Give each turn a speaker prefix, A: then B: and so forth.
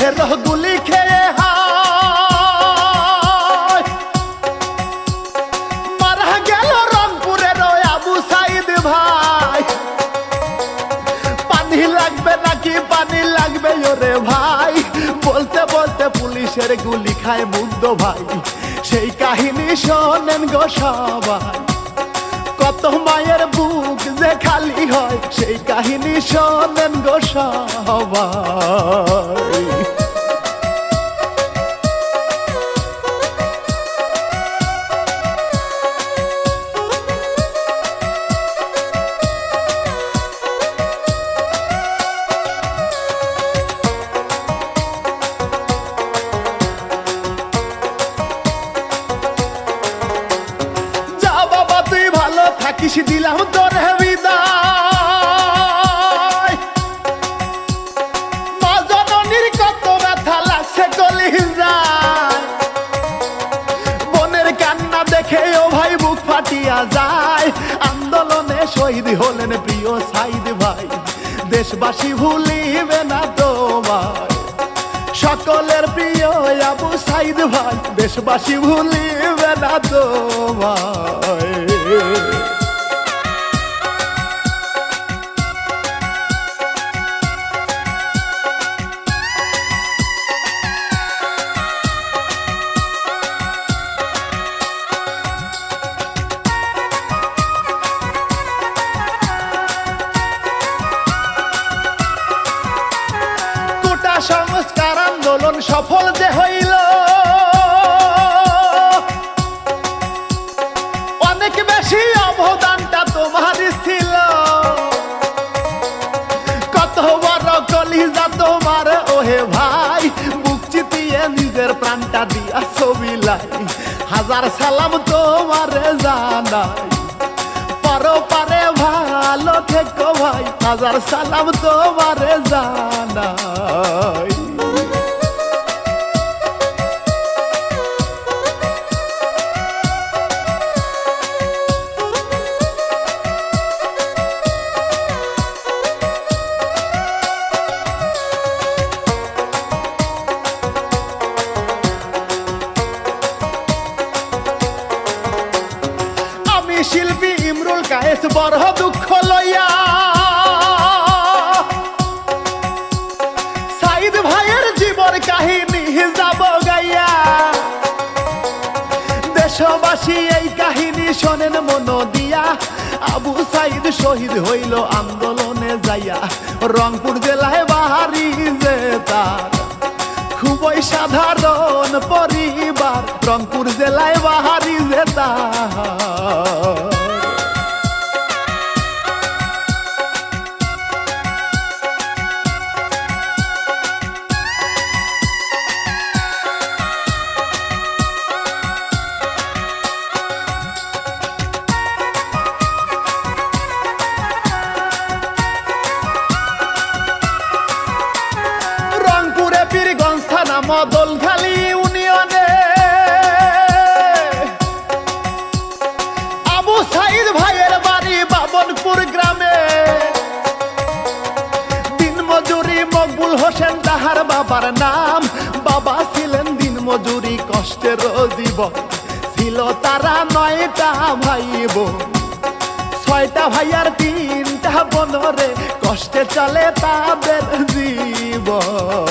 A: পুলিশের গুলি খেয়ে মারা গেল রংপুরের আবু সাইদ ভাই। পানি লাগবে নাকি পানি লাগবে ওরে ভাই? বলতে বলতে পুলিশের গুলি খায় মুগ্ধ ভাই। সেই কাহিনী শোনেন গো সবাই। কত মায়ের বুক যে খালি হয়, সেই কাহিনী শোনেন গো সবাই। থাকিস দিলাম তোর বিদায়। মা জননীর কত ব্যথা লাগছে কলিজায় বোনের কান্না দেখে ও ভাই বুক ফাটিয়া যায়। আন্দোলনে শহীদ হলেন প্রিয় সাইদ ভাই। দেশবাসী ভুলিবে না তোমায়। সকলের প্রিয় আবু সাইদ ভাই, দেশবাসী ভুলিবে না তোমায়। সংস্কার আন্দোলন সফল যে হইল। অনেক বেশি অবদানটা তোমার ছিল। কত বড় কলিজা তোমার, ওহে ভাই বুক চিতিয়ে নিজের প্রাণটা দিয়া ছবি লাই। হাজার সালাম তোমার জানাই। পারো পারে ভালো থেকো ভাই। হাজার সালাম তোমারে আমি শিল্পী কায়েস বড় দুঃখ লইয়া। সাইদ ভাইয়ের জীবন কাহিনী যাব গাইয়া। দেশবাসী এই কাহিনী শোনেন মন দিয়া। আবু সাইদ শহীদ হইল আন্দোলনে যাইয়া। রংপুর জেলায় বাহারি যে তার। খুবই সাধারণ পরিবার, রংপুর জেলায় বাহারি যে তার। পীরগঞ্জ থানা মদলখালী ইউনিয়নে আবু সাইদ ভাইয়ের বাড়ি বাবনপুর গ্রামে। দিন মজুরি মকবুল হোসেন তাহার বাবার নাম। বাবা ছিলেন দিন মজুরি কষ্টের জীবন। ছিল তারা নয়টা ভাই বোন। ছয়টা ভাইয়ার তিনটা বনরে কষ্টে চলে তাদের জীবন।